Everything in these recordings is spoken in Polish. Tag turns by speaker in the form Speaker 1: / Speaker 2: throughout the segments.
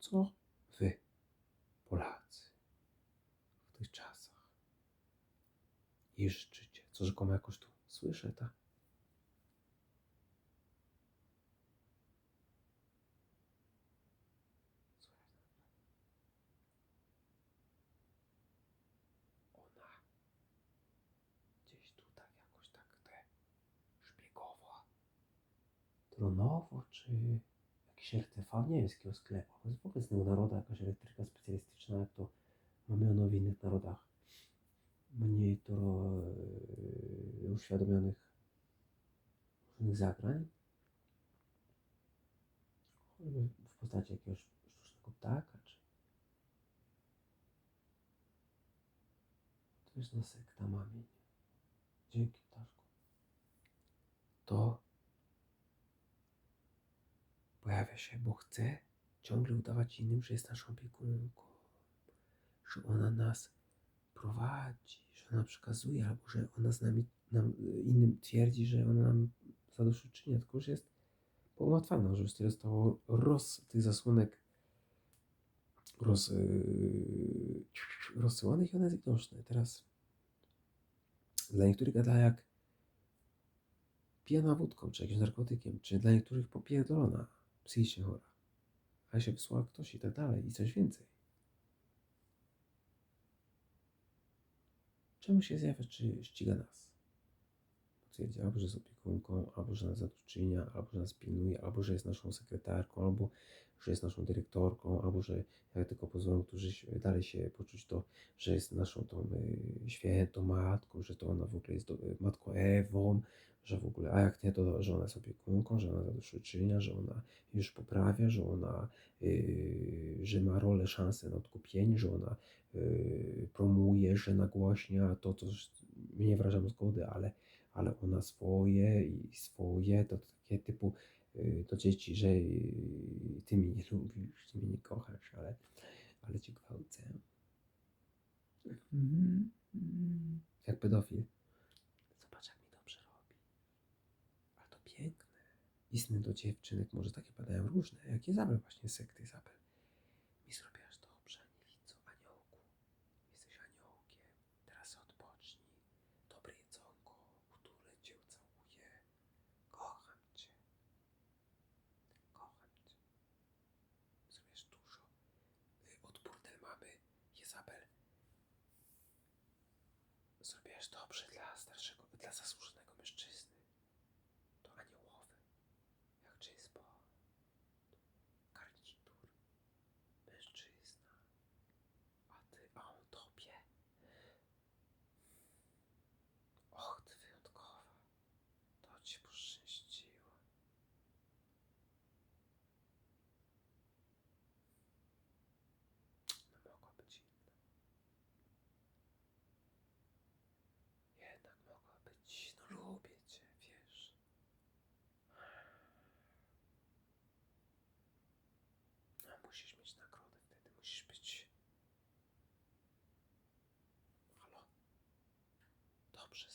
Speaker 1: co wy, Polacy, w tych czasach iszczycie, co rzekomo jakoś tu słyszę, tak? Tak szpiegowo, tronowo, czy jakiś RTV, nie sklepu, to jest w ogóle z tego narodu jakaś elektryka specjalistyczna, jak to mamy ono w innych narodach mniej to e, uświadomionych różnych zagrań, choćby w postaci jakiegoś sztucznego ptaka, czy to jest na sekta mamień. Dzięki ptaszku. To się, bo chce ciągle udawać innym, że jest naszą opiekunką, że ona nas prowadzi, że ona przekazuje, albo że ona z nami, nam, innym twierdzi, że ona nam zadośćuczynia, tylko już jest połatwana, że już tyle zostało roz tych zasłonek roz, yy, rozsyłanych i one jest widoczne. Teraz dla niektórych gada jak pijana wódką, czy jakimś narkotykiem, czy dla niektórych popierdolona, psychicznie chora. A się wysłała ktoś i tak dalej, i coś więcej. Czemu się zjawia, czy ściga nas? Albo, że jest opiekunką, albo, że nas zadośćuczynia, albo, że nas pilnuje, albo, że jest naszą sekretarką, albo, że jest naszą dyrektorką, albo, że jak tylko pozwolą którzy dalej się poczuć to, że jest naszą tą y, świętą matką, że to ona w ogóle jest do, y, matką Ewą, że w ogóle, a jak nie, to że ona jest opiekunką, że ona zadośćuczynia, że ona już poprawia, że ona, y, że ma rolę, szansę na odkupienie, że ona y, promuje, że nagłaśnia to, co my nie wyrażamy zgody, ale, ale ona swoje i swoje, to, takie typu y, do dzieci, że y, ty mnie nie lubisz, ty mnie nie kochasz, ale, ale cię gwałcę. Mhm, mhm. Jak pedofil. Zobacz, jak mi dobrze robi. Ale to piękne. Istny do dziewczynek może takie padają różne, jak Izabel właśnie sekty Izabel. Mi zrobiłaś dobrze, Anilico, aniołku. Jesteś aniołkiem. Teraz odpocznij. Dobre jedzonko, które cię całuje. Kocham cię. Kocham cię. Zrobisz dużo. Y, Od burdel mamy, Izabel. Zrobiłaś dobrze dla starszego, dla zasłużonego Dobrze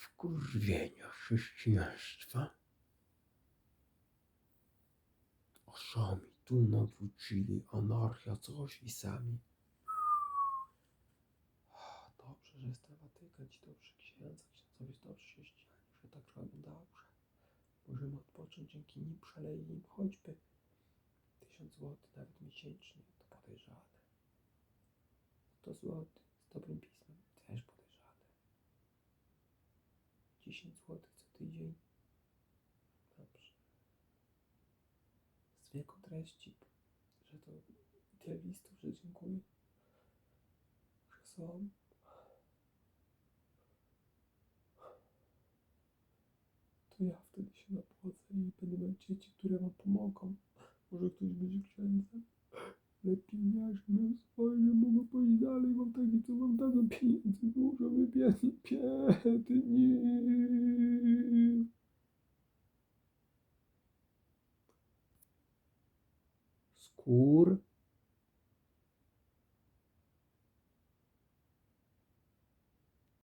Speaker 1: wkurwienia chrześcijaństwa. O sami tu nawrócili, anarchia, coś i sami. Dobrze, że jest ten Watykan, ci dobrzy księdza, księdzowie, dobrzy chrześcijanie, że tak robią dobrze. Możemy odpocząć dzięki nim, przeleje im choćby tysiąc złotych, nawet miesięcznie, to podejrzane. 100 zł z dobrym pismem. 10 zł co tydzień, dobrze. Z wieku treści, że to tyle listów, że dziękuję, że są. To ja wtedy się napłacę i będę miał dzieci, które wam pomogą. Może ktoś będzie księdzem. Lepiej kur